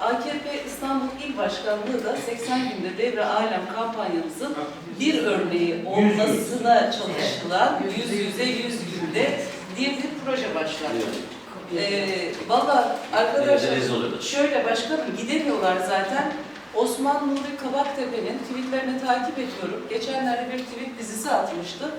AKP İstanbul İl Başkanlığı da 80 günde devre alem kampanyamızın bir örneği olmasına çalışılan yüz yüze yüz günde diye bir proje başlattı. Ee, Valla arkadaşlar şöyle başkanım gidemiyorlar zaten. Osman Nuri Kabaktepe'nin tweetlerini takip ediyorum. Geçenlerde bir tweet dizisi atmıştı.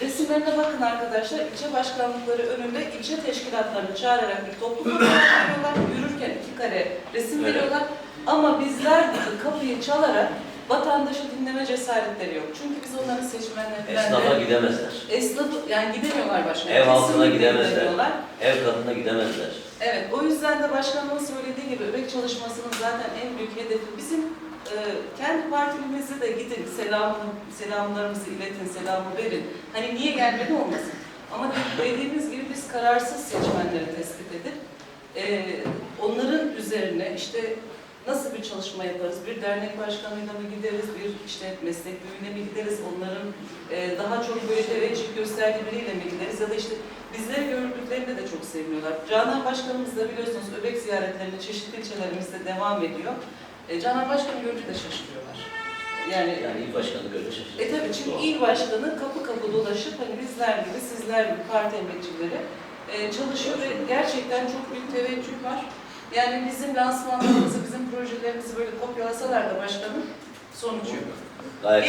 Resimlerine bakın arkadaşlar. İlçe başkanlıkları önünde ilçe teşkilatlarını çağırarak bir toplu fotoğraf. Yürürken iki kare resim Evet. veriyorlar. Ama bizler kapıyı çalarak vatandaşı dinleme cesaretleri yok. Çünkü biz onların seçmenlerinden Esnafa de gidemezler. esnafı yani gidemiyorlar başkanım. Ev halkına gidemezler. gidemiyorlar. Ev kadına gidemezler. Evet, o yüzden de başkanımın söylediği gibi öbek çalışmasının zaten en büyük hedefi bizim e, kendi partimizde de gidin selam, selamlarımızı iletin, selamı verin. Hani niye gelmedi olmasın. Ama de- dediğimiz gibi biz kararsız seçmenleri tespit edip e, onların üzerine işte nasıl bir çalışma yaparız? Bir dernek başkanıyla mı gideriz? Bir işte meslek büyüğüne mi gideriz? Onların e, daha çok böyle teveccüh gösterdiği biriyle mi gideriz? Ya da işte Bizleri gördüklerinde de çok seviniyorlar. Canan Başkanımız da biliyorsunuz öbek ziyaretlerine çeşitli ilçelerimizde devam ediyor. E, Canan Başkanı görünce de şaşırıyorlar. Yani, Yani il başkanı böyle şaşırır. e tabii çünkü il başkanı kapı kapı dolaşıp hani bizler gibi sizler gibi parti emekçileri e, çalışıyor ve gerçekten çok büyük teveccüh var. Yani bizim lansmanlarımızı, bizim projelerimizi böyle kopyalasalar da başkanım sonucu yok. Gayet